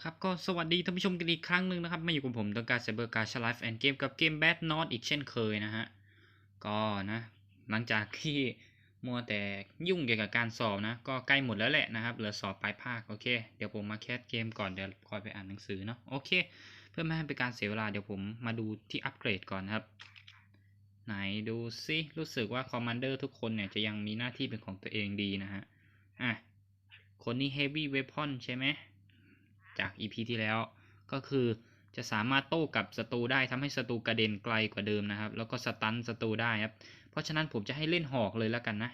นะครับก็สวัสดีท่านผู้ชมกันอีกครั้งหนึ่งนะครับมาอยู่กับผมตัวการไซเบอร์การชไลฟ์แอนเกมกับเกมแบทนอตอีกเช่นเคยนะฮะก็นะหลังจากที่มัวแต่ยุ่งเกี่ยวกับการสอบนะ ก็ใกล้หมดแล้วแหละนะครับเหลือสอบปลายภาคโอเคเดี๋ยวผมมาแคสเกมก่อนเดี๋ยวคอยไปอ่านหนังสือเนาะโอเค เพื่อไม่ให้เป็นการเสียเวลาเดี๋ยวผมมาดูที่อัปเกรดก่อนนะครับ ไหนดูซิรู้สึกว่าคอมมานเดอร์ทุกคนเนี่ยจะยังมีหน้าที่เป็นของตัวเองดีนะฮะอะคนนี้ Heavy Weapon ใช่ไหม จาก EP ที่แล้ว ก็คือจะสามารถโต้กับศัตรูได้ทำให้ศัตรูกระเด็นไกลกว่าเดิมนะครับ แล้วก็สตันศัตรูได้ครับ เพราะฉะนั้นผมจะให้เล่นหอกเลยแล้วกันนะ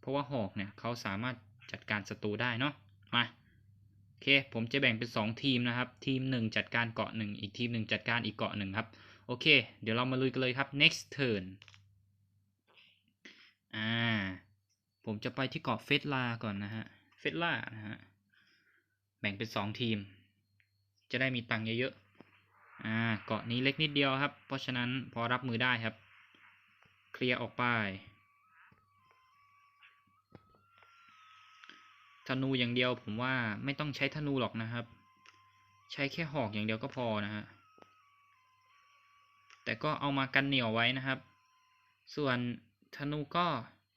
เพราะว่าหอกเนี่ยเขาสามารถจัดการศัตรูได้เนาะ มาโอเค ผมจะแบ่งเป็น 2 ทีมนะครับ ทีม 1 จัดการเกาะ 1 อีกทีม 1 จัดการอีกเกาะหนึ่งครับ โอเค เดี๋ยวเรามาลุยกันเลยครับ next turn อ่า ผมจะไปที่เกาะเฟสลาก่อนนะฮะ เฟสลานะฮะแบ่งเป็นสองทีม จะได้มีตังค์เยอะๆอ่าเกาะนี้เล็กนิดเดียวครับ เพราะฉะนั้นพอรับมือได้ครับ เคลียร์ออกไปธนูอย่างเดียวผมว่าไม่ต้องใช้ธนูหรอกนะครับ ใช้แค่หอกอย่างเดียวก็พอนะฮะแต่ก็เอามากันเหนียวไว้นะครับ ส่วนธนูก็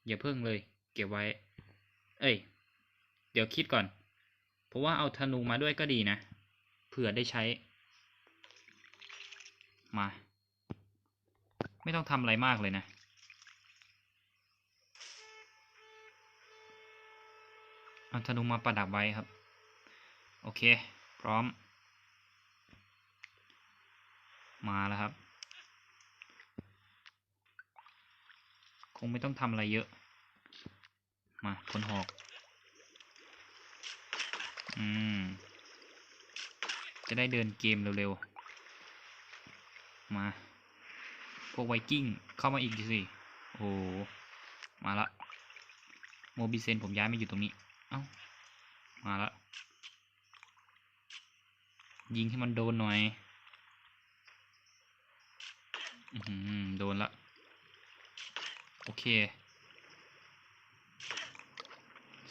อย่าเพิ่งเลย เก็บไว้ เอ้ย ดี๋ยวคิดก่อน เพราะว่าเอาธนูมาด้วยก็ดีนะ เผื่อได้ใช้ มา ไม่ต้องทำอะไรมากเลยนะ เอาธนูมาประดับไว้ครับ โอเค พร้อม มาแล้วครับ คงไม่ต้องทำอะไรเยอะ มาคนหอก อืม จะได้เดินเกมเร็วๆ มา พวกไวกิ้งเข้ามาอีกสิ โอ้โหมาละ โมบิเซนผมย้ายมาอยู่ตรงนี้ เอ้า มาละ ยิงให้มันโดนหน่อย อือหือโดนละ โอเค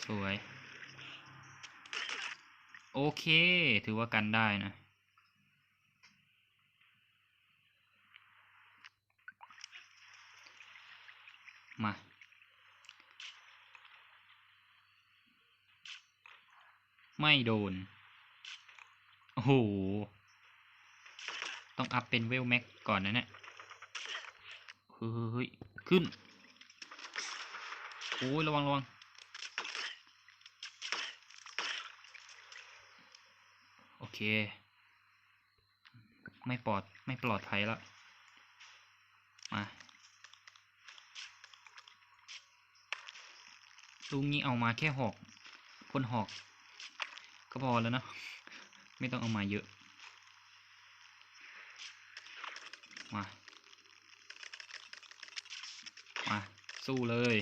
สวย โอเค ถือว่ากันได้นะ มา ไม่โดน โอ้โห ต้องอัพเป็นเวลแม็กก่อนนะเนี่ย เฮ้ย ขึ้น โอ้ย ระวังระวัง โอ เค ไม่ปลอดไม่ปลอดภัยแล้วมาลูกนี้เอามาแค่หอกพ่นหอก ก็พอแล้วนะ ไม่ต้องเอามาเยอะ มา มา สู้เลย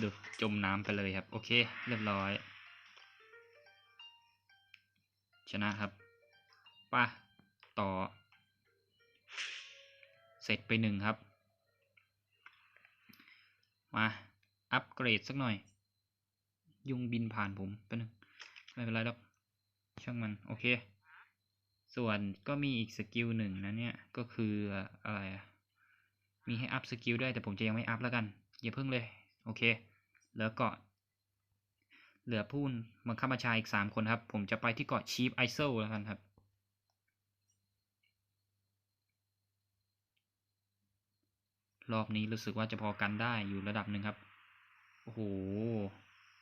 ดูจมน้ำไปเลยครับ โอเค เรียบร้อย ชนะครับป่ะต่อ เสร็จไปหนึ่งครับ มา อัปเกรดสักหน่อย ยุงบินผ่านผมไปหนึ่งไม่เป็นไรหรอก ช่างมัน โอเค ส่วนก็มีอีกสกิลหนึ่งนะเนี่ย ก็คืออะไร มีให้อัพสกิลด้วยแต่ผมจะยังไม่อัพแล้วกัน อย่าเพิ่งเลย โอเค แล้วก็ เหลือผู้บังคับบัญชาอีกสามคนครับ ผมจะไปที่เกาะชีฟไอเซลแล้วกันครับ รอบนี้รู้สึกว่าจะพอกันได้อยู่ระดับหนึ่งครับ โอ้โห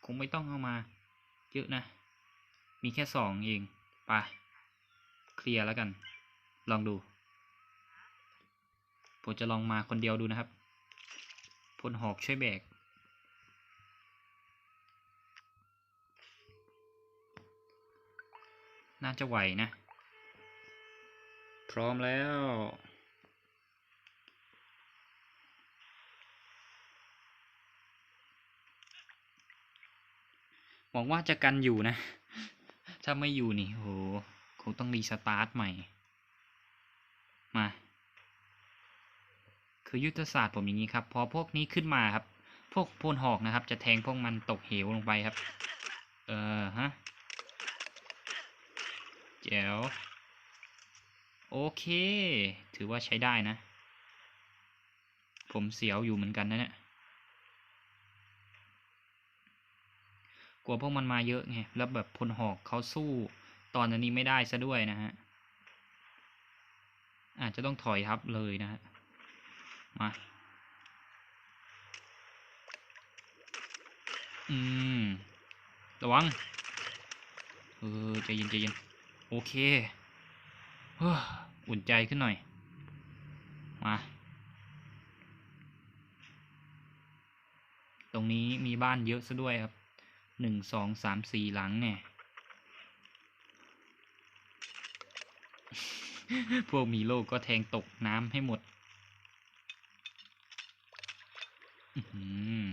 คงไม่ต้องเอามาเยอะนะ มีแค่สองเองไปเคลียร์แล้วกัน ลองดู ผมจะลองมาคนเดียวดูนะครับ พลหอกช่วยแบก น่าจะไหวนะ พร้อมแล้วหวังว่าจะกันอยู่นะ ถ้าไม่อยู่นี่โหคงต้องรีสตาร์ทใหม่ มา คือยุทธศาสตร์ผมอย่างนี้ครับ พอพวกนี้ขึ้นมาครับ พวกพลหอกนะครับ จะแทงพวกมันตกเหวลงไปครับ เออฮะแจ๋วโอเค ถือว่าใช้ได้นะ ผมเสียวอยู่เหมือนกันนะเนี่ยกลัวพวกมันมาเยอะไง แล้วแบบพลหอกเขาสู้ตอนนี้ไม่ได้ซะด้วยนะฮะ อาจจะต้องถอยทับเลยนะฮะ มา อืม ระวัง เออใจเย็นใจเย็นโอเคเฮ้ออุ่นใจขึ้นหน่อย มา ตรงนี้มีบ้านเยอะซะด้วยครับ หนึ่งสองสามสี่หลังเนี่ย พวกมีโลกก็แทงตกน้ำให้หมด อื้อหือ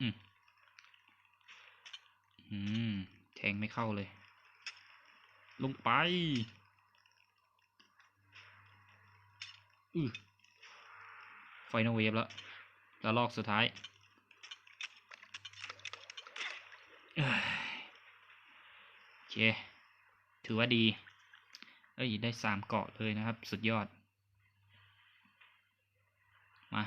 อืมอืมแทงไม่เข้าเลย ลงไปอือไฟนอลเวฟแล้วแล้วลอกสุดท้ายเอ้ยโอเค ถือว่าดี เอ้ย ได้สามเกาะเลยนะครับ สุดยอด มา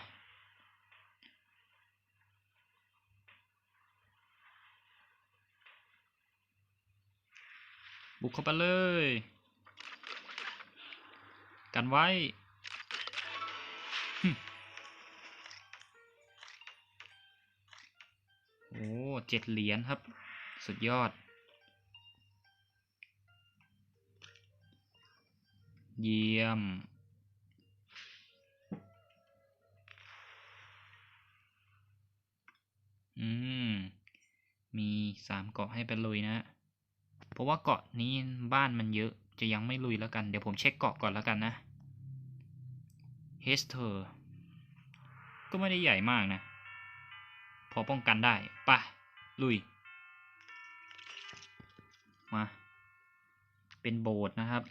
บุกเข้าไปเลย กันไว้ โอ้เจ็ดเหรียญครับ สุดยอด เยี่ยม อืม มีสามเกาะให้ไปลุยนะ เพราะว่าเกาะนี้บ้านมันเยอะ จะยังไม่ลุยแล้วกัน เดี๋ยวผมเช็คเกาะก่อนแล้วกันนะเฮสเทอร์ ก็ไม่ได้ใหญ่มากนะ พอป้องกันได้ปะลุย มา เป็นโบสถ์นะครับ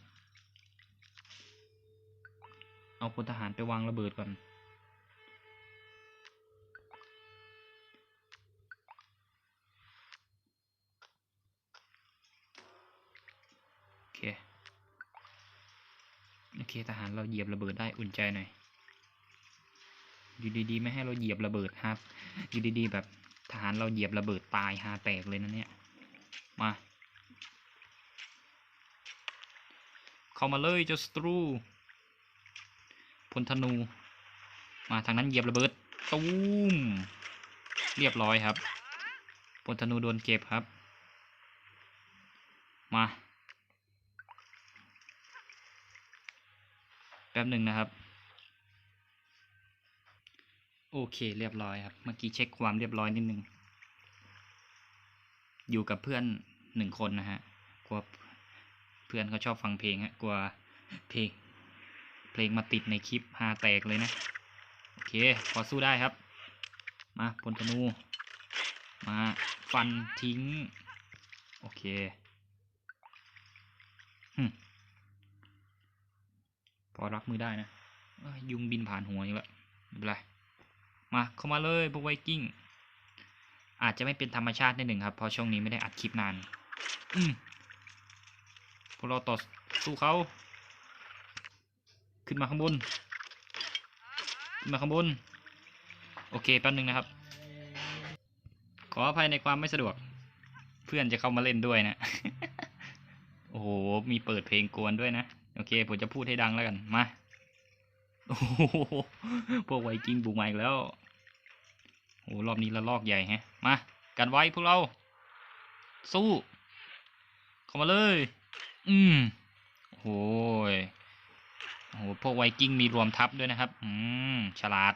เอาพลทหารไปวางระเบิดก่อน โอเค โอเคทหารเราเหยียบระเบิดได้อุ่นใจหน่อยอยู่ดีๆไม่ให้เราเหยียบระเบิดครับอยู่ดีๆแบบทหารเราเหยียบระเบิดตายหาแตกเลยนะเนี่ยมาเข้ามาเลยเจ้าสตรูพลธนู มาทางนั้นเหยียบระเบิดตูมเรียบร้อยครับพลธนูโดนเก็บครับ มา แป๊บหนึ่งนะครับ โอเคเรียบร้อยครับ เมื่อกี้เช็คความเรียบร้อยนิดนึง อยู่กับเพื่อนหนึ่งคนนะฮะ กลัวเพื่อนเขาชอบฟังเพลงฮะ กลัวเพลง เพลงมาติดในคลิปฮาแตกเลยนะ โอเค พอสู้ได้ครับ มาพลธนู มาฟันทิ้ง โอเคหึพ อรับมือได้นะยุงบินผ่านหัวอยู่แล้วไม่เป็นไรมาเข้ามาเลยพวกไวกิ้งอาจจะไม่เป็นธรรมชาตินิดหนึ่งครับเพราะช่วงนี้ไม่ได้อัดคลิปนานอืมพวกเราต่อสู้เขาขึ้นมาข้างบนขึ้นมาข้างบนโอเคแป๊บนึงนะครับ ขออภัยในความไม่สะดวก เพื่อนจะเข้ามาเล่นด้วยนะ โอ้โห มีเปิดเพลงกวนด้วยนะ โอเค ผมจะพูดให้ดังแล้วกัน มาโอ้โหพวกไวกิ้งบุกมาอีกแล้วโอ้รอบนี้ละลอกใหญ่แฮะ มากันไว้พวกเรา สู้ เข้ามาเลย อืมโอ้ยโอ้โหพวกไวกิ้งมีรวมทัพด้วยนะครับ อืม ฉลาด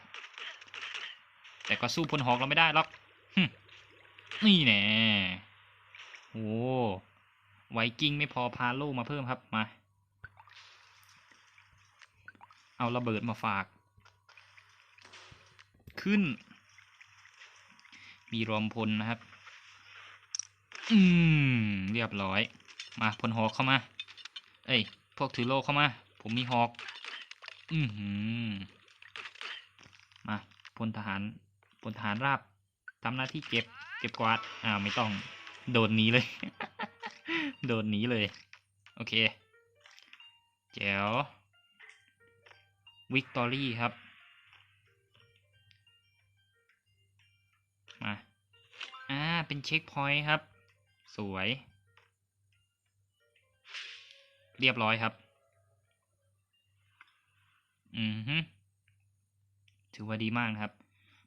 แต่ก็สู้พลหอกเราไม่ได้หรอกนี่แน่โอ้ไวกิ้งไม่พอพาโลมาเพิ่มครับ มา เอาระเบิดมาฝาก ขึ้น มีรวมพลนะครับ อืม เรียบร้อย มาพลหอกเข้ามา เอ้ย พวกถือโลเข้ามา ผมมีหอก อือหือ มาพลทหารพลทหารราบทำหน้าที่เก็บ เก็บกวาด อ่า ไม่ต้อง โดนหนีเลย โดนหนีเลย โอเค แจ๋ว วิกตอรี่ครับ มา อ่า เป็นเช็คพอยต์ครับ สวย เรียบร้อยครับ อือฮึถือว่าดีมากนะครับ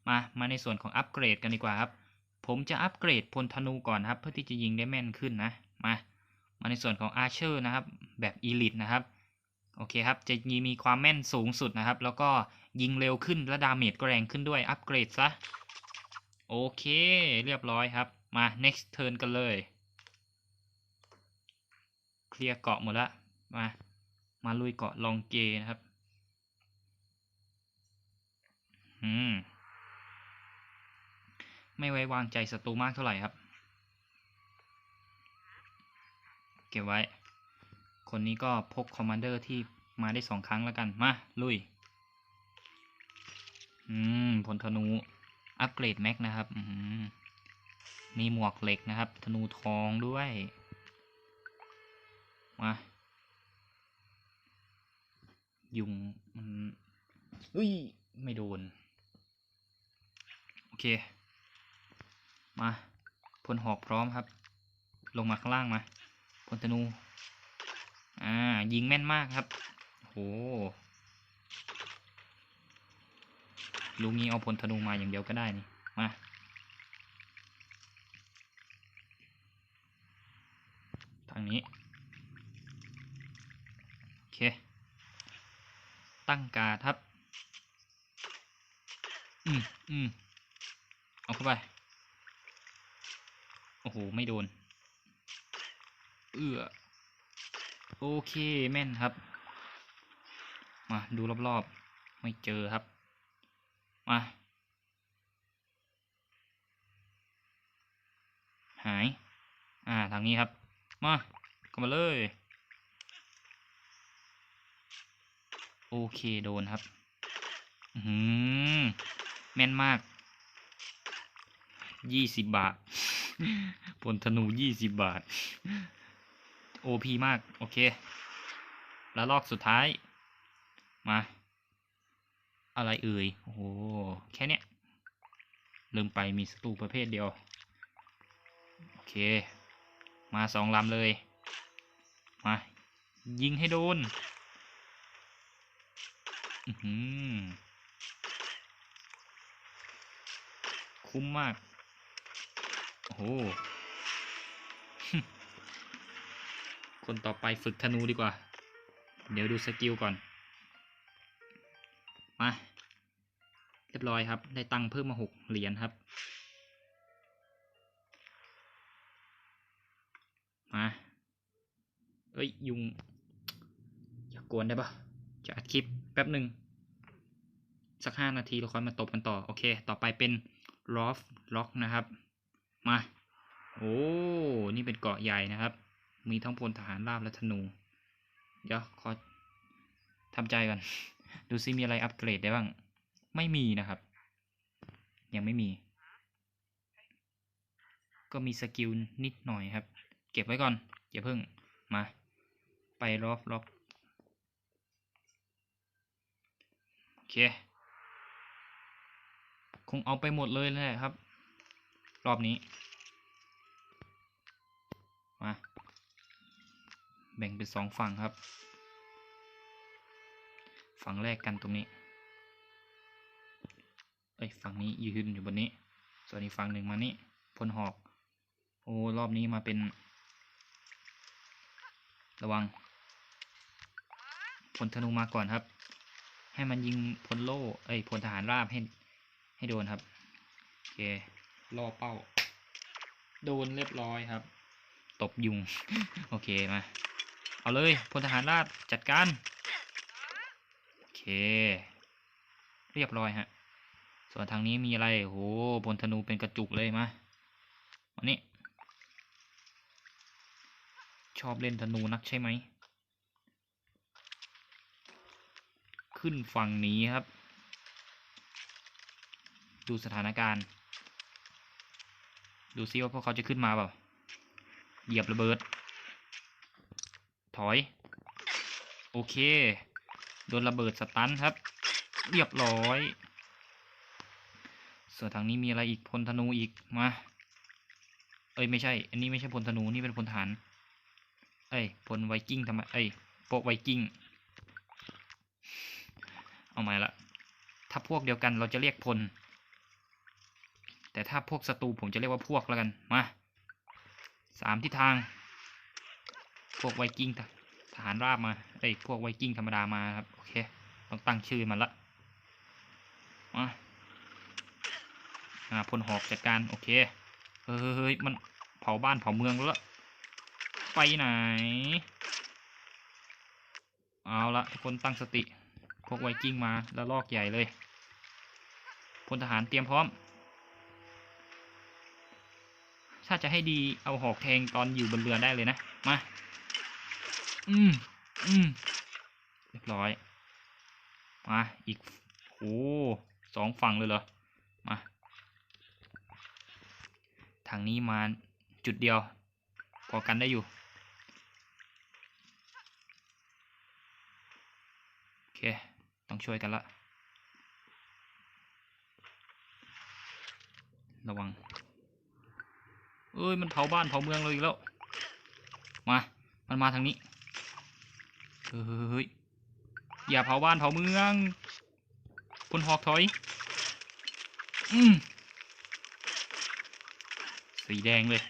มา มาในส่วนของอัปเกรดกันดีกว่าครับ ผมจะอัปเกรดพลธนูก่อนครับ เพื่อที่จะยิงได้แม่นขึ้นนะ มา มาในส่วนของอาร์เชอร์นะครับ แบบอีลิตนะครับ โอเคครับ จะมีความแม่นสูงสุดนะครับ แล้วก็ยิงเร็วขึ้นและดาเมจก็แรงขึ้นด้วย อัปเกรดซะ โอเค เรียบร้อยครับ มา next turn กันเลย เคลียร์เกาะหมดละ มา มาลุยเกาะลองเกนะครับ อืม ไม่ไว้วางใจศัตรูมากเท่าไหร่ครับ เก็บไว้ คนนี้ก็พกคอมมานเดอร์ที่มาได้สองครั้งแล้วกัน มา ลุย อืมพลธนู อัปเกรดแม็กนะครับ อืมมีหมวกเหล็กนะครับ ธนูทองด้วย มา ยุงมันอุ้ย ไม่โดน โอเค มาพลหอกพร้อมครับ ลงมาข้างล่างมาพลธนู อ่า ยิงแม่นมากครับโหลูกนี้เอาพลธนูมาอย่างเดียวก็ได้นี่ มา ทางนี้ โอเค ตั้งการดครับ อืมอืมเอาเข้าไป โอ้โห ไม่โดน เอื้อ โอเคแม่นครับ มาดูรอบๆ ไม่เจอครับ มา หาย อ่า ทางนี้ครับ มาเข้ามาเลย โอเคโดนครับ อืมแม่นมากยี่สิบบาทผลธนูยี่สิบบาท โอพีมาก โอเค แล้วลอกสุดท้าย มา อะไรเอ่ย โอ้โห แค่เนี้ยลืมไปมีศัตรูประเภทเดียว โอเค มาสองลำเลย มา ยิงให้โดน อื้อหือคุ้มมาก โอ้โห คนต่อไปฝึกธนูดีกว่า เดี๋ยวดูสกิลก่อน มา เรียบร้อยครับ ได้ตังค์เพิ่มมาหกเหรียญครับ มาเอ้ย ยุง อย่ากกวนได้ปะจะอัดคลิปแป๊บหนึ่งสักห้านาทีเราค่อยมาตบกันต่อ โอเค ต่อไปเป็น r o f Lock นะครับ มา โอ้ นี่เป็นเกาะใหญ่นะครับ มีทั้งพลทหารราบและธนู เดี๋ยวขอทำใจก่อน ดูซิมีอะไรอัปเกรดได้บ้าง ไม่มีนะครับ ยังไม่มี ก็มีสกิลนิดหน่อยครับ เก็บไว้ก่อนอย่าเพิ่งมา ไปรอบล็อกโอเค คงเอาไปหมดเลยแหละครับ รอบนี้ แบ่งเป็นสองฝั่งครับ ฝั่งแรกกันตรงนี้เอ้ยฝั่งนี้ยืนอยู่บนนี้ ส่วนอีกฝั่งหนึ่งมานี่พลหอกโอ้รอบนี้มาเป็น ระวังพลธนูมาก่อนครับ ให้มันยิงพลโล่เอ้ยพลทหารราบให้ให้โดนครับโอเคล่อเป้า โดนเรียบร้อยครับ ตบยุง โอเคมา เอาเลยพลทหารราบจัดการ โอเค เรียบร้อยฮะ ส่วนทางนี้มีอะไรโหพลธนูเป็นกระจุกเลยมาวันนี้ ชอบเล่นธนูนักใช่ไหม ขึ้นฝั่งนี้ครับ ดูสถานการณ์ ดูซิว่าพวกเขาจะขึ้นมาเปล่า เหยียบระเบิด ถอย โอเค โดนระเบิดสตันครับ เรียบร้อย ส่วนทางนี้มีอะไรอีกพลธนูอีกมา เอ้ยไม่ใช่ อันนี้ไม่ใช่พลธนูนี่เป็นพลทหาร เอ้ยพลไวกิ้งทำไม เอ้ยพวกไวกิ้ง เอาใหม่ละถ้าพวกเดียวกันเราจะเรียกพล แต่ถ้าพวกศัตรูผมจะเรียกว่าพวกแล้วกัน มาสามทิศทาง พวกไวกิ้งทหารราบมาเอ้ยพวกไวกิ้งธรรมดามาครับ โอเค ต้องตั้งชื่อมันละมาอ่าพลหอกจัดการ โอเค เฮ้ย มันเผาบ้านเผาเมืองแล้ว ไปไหน เอาละทุกคนตั้งสติ พวกไวกิ้งมาแล้วลอกใหญ่เลย พลทหารเตรียมพร้อม ถ้าจะให้ดีเอาหอกแทงตอนอยู่บนเรือได้เลยนะ มา อืมอืมเรียบร้อย มาอีกโอ้สองฝั่งเลยเหรอ มา ทางนี้มาจุดเดียว พอกันได้อยู่ โอเค ต้องช่วยกันละ ระวัง เอ้ย มันเผาบ้านเผาเมืองเลยอีกแล้ว มา มันมาทางนี้ เฮ้ยอย่าเผาบ้านเผาเมืองคุณหอกถอย อืมสีแดงเลย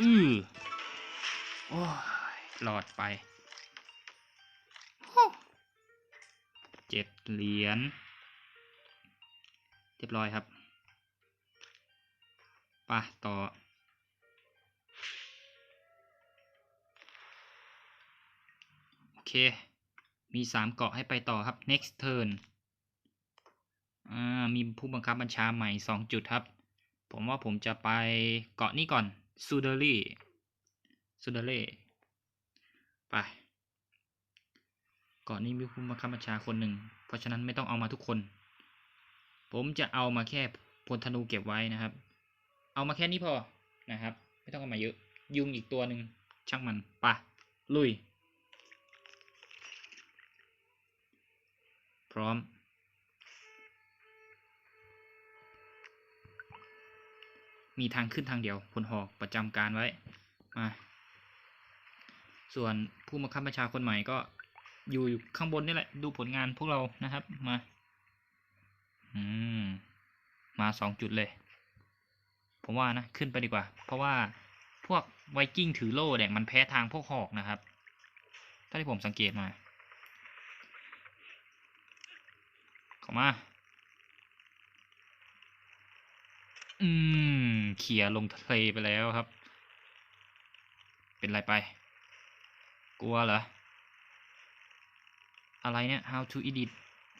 อือโอ้ยหลอดไปโอ้เจ็ดเหรียญเรียบร้อยครับไปต่อ เค มีสามเกาะให้ไปต่อครับ next turn อ่า มีผู้บังคับบัญชาใหม่สองจุดครับ ผมว่าผมจะไปเกาะนี้ก่อนซูเดอรี่ซูเดอรี่ไปเกาะนี้มีผู้บังคับบัญชาคนหนึ่ง เพราะฉะนั้นไม่ต้องเอามาทุกคน ผมจะเอามาแค่พลธนูเก็บไว้นะครับ เอามาแค่นี้พอนะครับ ไม่ต้องเอามาเยอะ ยุงอีกตัวหนึ่งช่างมันไปะลุย พร้อม มีทางขึ้นทางเดียวพลหอกประจำการไว้ มา ส่วนผู้บังคับบัญชาคนใหม่ก็อยู่ข้างบนนี่แหละ ดูผลงานพวกเรานะครับ มา อืม มาสองจุดเลย ผมว่านะ ขึ้นไปดีกว่า เพราะว่าพวกไวกิ้งถือโล่แดงมันแพ้ทางพวกหอกนะครับ ถ้าที่ผมสังเกตมา เข้ามา อืม เขี่ยลงทะเลไปแล้วครับ เป็นไรไป กลัวเหรอ อะไรเนี่ย how to edit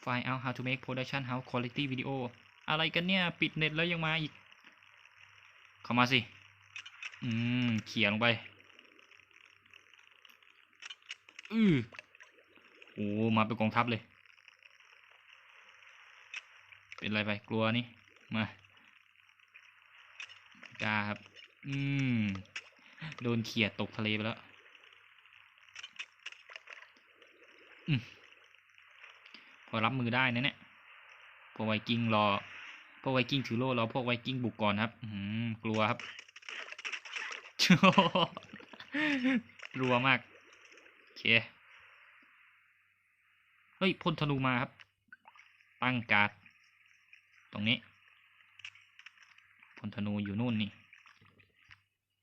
find out how to make production how quality video อะไรกันเนี่ย ปิดเน็ตแล้วยังมาอีก เข้ามาสิ อืม เขี่ยลงไป อือโอ้ มาเป็นกองทัพเลย เป็นไรไปกลัวนี่มากล้าครับ อืม โดนเขียดตกทะเลไปแล้ว อืม พอรับมือได้นะเนี่ยพวกไวกิ้งรอ พวกไวกิ้งถือโล่รอพวกไวกิ้งบุกก่อนครับ อืม กลัวครับ กลัวมาก โอเค เฮ้ยพ่นธนูมาครับ ตั้งการ์ด ตรงนี้พลธนูอยู่นู่นนี่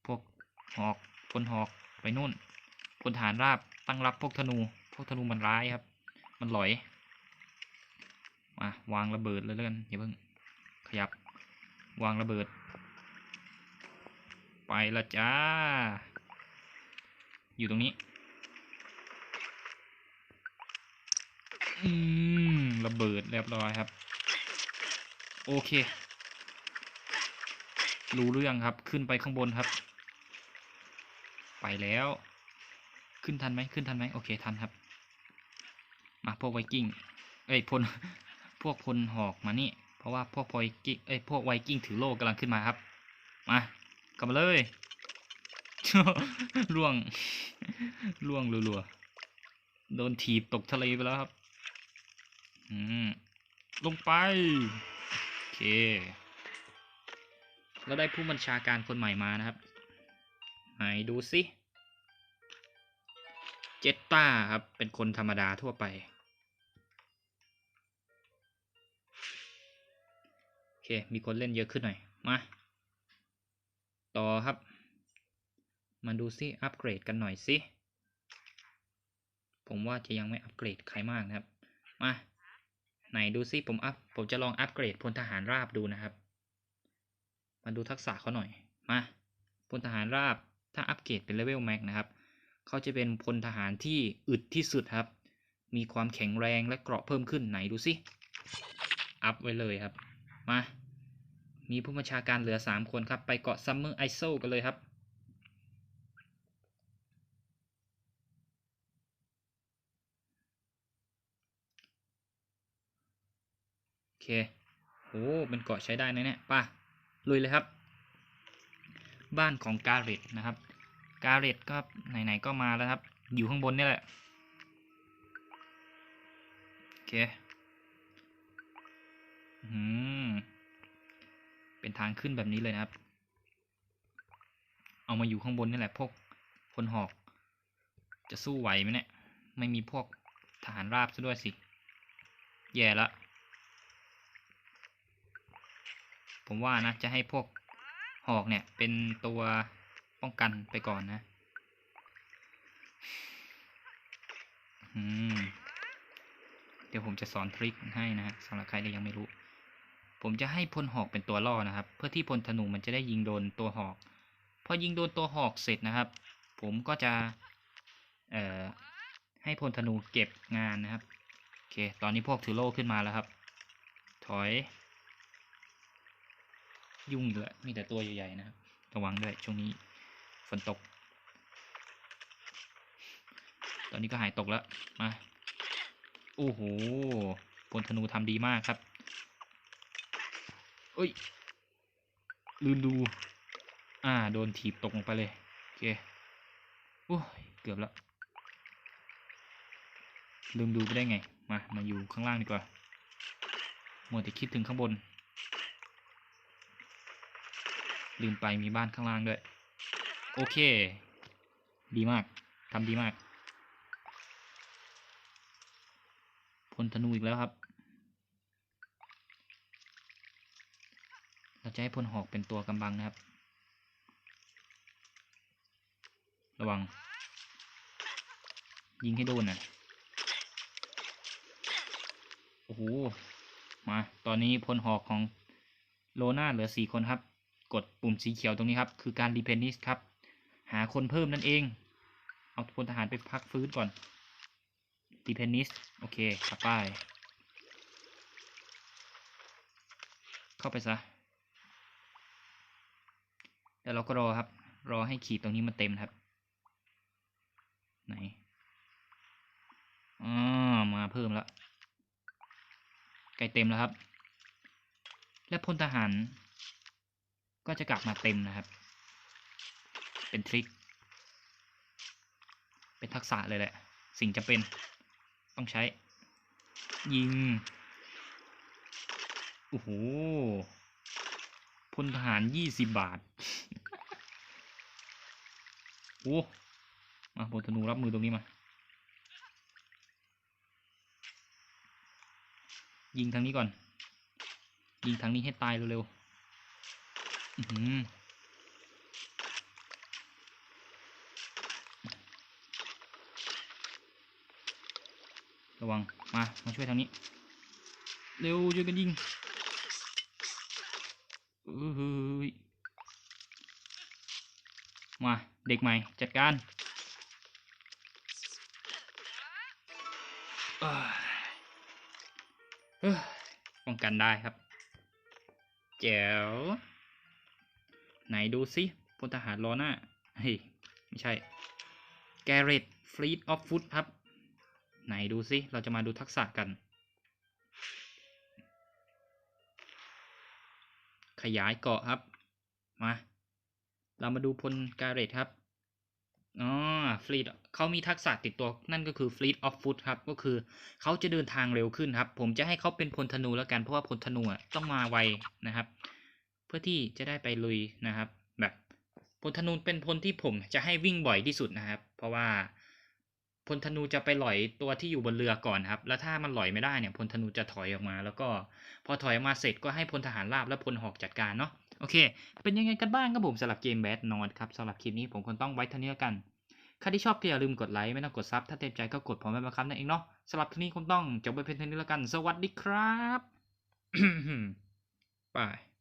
พวกหอกพลหอกไปนู่นพลฐานราบตั้งรับพวกธนู พวกธนูมันร้ายครับ มันหลอย มาวางระเบิดเลยแล้วกันอย่าเพิ่งขยับ วางระเบิด ไปละจ้า อยู่ตรงนี้อืมระเบิดเรียบร้อยครับ โอเค รู้เรื่องครับ ขึ้นไปข้างบนครับ ไปแล้ว ขึ้นทันไหมขึ้นทันไหมโอเคทันครับ มาพวกไวกิ้ง เอ้ยพล พวกพลหอกมานี่ เพราะว่าพวกไวกิ้ง เอ้ยพวกไวกิ้งถือโล่กำลังขึ้นมาครับ มากลับมาเลยล่วงล่วงรัวๆ โดนถีบตกทะเลไปแล้วครับ อืม ลงไป เคแล้วได้ผู้บัญชาการคนใหม่มานะครับ ไหนดูสิ เจตตาครับ เป็นคนธรรมดาทั่วไป โอเค มีคนเล่นเยอะขึ้นหน่อย มา ต่อครับ มาดูซิอัปเกรดกันหน่อยสิ ผมว่าจะยังไม่อัปเกรดใครมากนะครับ มา ไหนดูซิผมอัพผมจะลองอัปเกรดพลทหารราบดูนะครับ มาดูทักษะเขาหน่อย มาพลทหารราบถ้าอัปเกรดเป็นเลเวลแม็กนะครับเขาจะเป็นพลทหารที่อึดที่สุดครับ มีความแข็งแรงและเกราะเพิ่มขึ้นไหนดูสิอัพไว้เลยครับ มา มีผู้บัญชาการเหลือ 3 คนครับ ไปเกาะซัมเมอร์ไอโซกันเลยครับ โอเคโหเป็นเกาะใช้ได้นะเนี่ยไป่ะลุยเลยครับ บ้านของกาเรตนะครับ กาเรตก็ไหนๆก็มาแล้วครับ อยู่ข้างบนนี่แหละโอเคอืมเป็นทางขึ้นแบบนี้เลยนะครับ เอามาอยู่ข้างบนนี่แหละพวกพลหอก จะสู้ไหวไหมเนี่ย ไม่มีพวกทหารราบซะด้วยสิ แย่ละ ผมว่านะ จะให้พวกหอกเนี่ย เป็นตัวป้องกันไปก่อนนะเดี๋ยวผมจะสอนทริคให้นะฮะสำหรับใครที่ยังไม่รู้ ผมจะให้พลหอกเป็นตัวล่อนะครับ เพื่อที่พลธนูมันจะได้ยิงโดนตัวหอก พอยิงโดนตัวหอกเสร็จนะครับ ผมก็จะ เอ่อ ให้พลธนูเก็บงานนะครับ โอเค ตอนนี้พวกถือโล่ขึ้นมาแล้วครับ ถอย ยุ่งอีกแล้วมีแต่ตัวใหญ่ๆนะครับระวังด้วยช่วงนี้ฝนตก ตอนนี้ก็หายตกแล้วมาโอ้โหพลธนูทำดีมากครับเอ้ยลืมดู อ่า โดนถีบตกลงไปเลย โอเคโอ้ย เกือบแล้วลืมดูไปได้ไง มา มาอยู่ข้างล่างดีกว่า มัวแต่คิดถึงข้างบน ลืมไปมีบ้านข้างล่างด้วย โอเค ดีมากทำดีมากพลธนูอีกแล้วครับ เราจะให้พลหอกเป็นตัวกำบังนะครับ ระวัง ยิงให้โดนนะโอ้โห มา ตอนนี้พลหอกของโลน่าเหลือสี่คนครับ กดปุ่มสีเขียวตรงนี้ครับ คือการรีเพนนิสครับ หาคนเพิ่มนั่นเอง เอาพลทหารไปพักฟื้นก่อนรีเพนนิสโอเคกลับไป เข้าไปซะเดี๋ยวเราก็รอครับ รอให้ขีดตรงนี้มันเต็มครับ ไหนอ่ามาเพิ่มแล้วใกล้เต็มแล้วครับ และพลทหาร ก็จะกลับมาเต็มนะครับ เป็นทริค เป็นทักษะเลยแหละ สิ่งจะเป็น ต้องใช้ ยิง โอ้โหพลทหารยี่สิบบาท โอ้ มาพลธนูรับมือตรงนี้มา ยิงทางนี้ก่อน ยิงทางนี้ให้ตายเร็วๆ ระวัง มา มาช่วยทางนี้ เร็วช่วยกันยิงเอ้ยมา เด็กใหม่ จัดการป้องกันได้ครับ แจ๋ว ไหนดูสิพลทหารล้อหน้าเฮ้ยไม่ใช่แกเรตฟลีดออฟฟุตครับ ไหนดูซิ เราจะมาดูทักษะกัน ขยายเกาะครับ มา เรามาดูพลการเรตครับอ๋อฟลีดเขามีทักษะติดตัวนั่นก็คือ Fleet of Foot ครับ ก็คือเขาจะเดินทางเร็วขึ้นครับ ผมจะให้เขาเป็นพลธนูแล้วกัน เพราะว่าพลธนูอะต้องมาไวนะครับ พื่อที่จะได้ไปลุยนะครับ แบบพลธนูเป็นพลที่ผมจะให้วิ่งบ่อยที่สุดนะครับ เพราะว่าพลธนูจะไปลอยตัวที่อยู่บนเรือก่อนครับ แล้วถ้ามันลอยไม่ได้เนี่ยพลธนูจะถอยออกมา แล้วก็พอถอยออกมาเสร็จก็ให้พลทหารราบและพลหอกจัดการเนาะโอเค เป็นยังไงกันบ้างครับผมสำหรับเกมแบดนอนครับสำหรับคลิปนี้ผมคงต้องไว้เท่านี้แล้วกันใครที่ชอบก็อย่าลืมกดไลค์ไม่ต้องกดซับถ้าเต็มใจก็กดพร้อมไปบังคับนั่นเองเนาะสำหรับคลิปนี้คงต้องจบไปเพียงเท่านี้แล้วกัน สวัสดีครับบาย